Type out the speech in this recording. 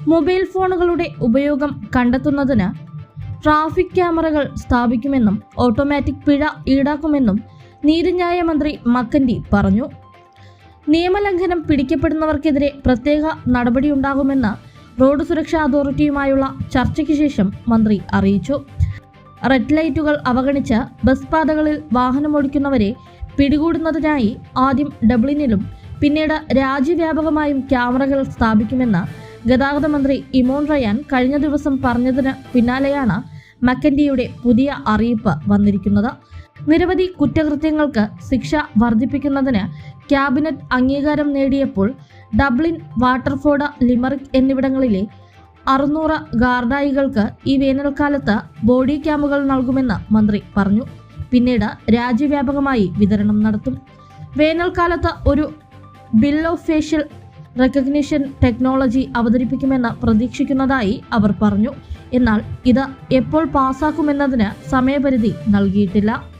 Mobile ഫോണുകളുടെ ഉപയോഗം കണ്ടെത്തുന്നതിന് ട്രാഫിക് ക്യാമറകൾ സ്ഥാപിക്കുമെന്നും ഓട്ടോമാറ്റിക് പിഴ ഈടാക്കുമെന്നും നീതിന്യായ മന്ത്രി മക്കൻഡി പറഞ്ഞു. നിയമലംഘനം പിടിക്കപ്പെടുന്നവർക്കെതിരെ പ്രത്യേക നടപടിയുണ്ടാകുമെന്ന് റോഡ് സുരക്ഷാ അതോറിറ്റിയുമായുള്ള ചർച്ചയ്ക്ക് ശേഷം മന്ത്രി അറിയിച്ചു. റെഡ് ലൈറ്റുകൾ അവഗണിച്ച് ബസ് പാതകളിൽ വാഹനമോടിക്കുന്നവരെ പിടികൂടുന്നതിനായി ആദ്യം ഡബ്ലിനിലും പിന്നീട് രാജ്യവ്യാപകമായും ക്യാമറകൾ സ്ഥാപിക്കുമെന്ന് ഗതാഗത മന്ത്രി ഇമോൺ റയാൻ കഴിഞ്ഞ ദിവസം പറഞ്ഞതിന് പിന്നാലെയാണ് മക്കൻഡിയുടെ പുതിയ അറിയിപ്പ് വന്നിരിക്കുന്നത്. നിരവധി കുറ്റകൃത്യങ്ങൾക്ക് ശിക്ഷ വർദ്ധിപ്പിക്കുന്നതിന് ക്യാബിനറ്റ് അംഗീകാരം നേടിയപ്പോൾ ഡബ്ലിൻ വാട്ടർഫോർഡ് ലിമറിക് എന്നിവിടങ്ങളിലെ അറുന്നൂറ് ഗാർഡായികൾക്ക് ഈ വേനൽക്കാലത്ത് ബോഡി ക്യാമ്പുകൾ നൽകുമെന്ന് മന്ത്രി പറഞ്ഞു. പിന്നീട് രാജ്യവ്യാപകമായി വിതരണം നടത്തും. വേനൽക്കാലത്ത് ഒരു bill of facial recognition technology അവതരിപ്പിക്കുമെന്ന് പ്രതീക്ഷിക്കുന്നതായി അവർ പറഞ്ഞു. എന്നാൽ ഇത് എപ്പോൾ പാസാക്കുമെന്നതിന് സമയപരിധി നൽകിയിട്ടില്ല.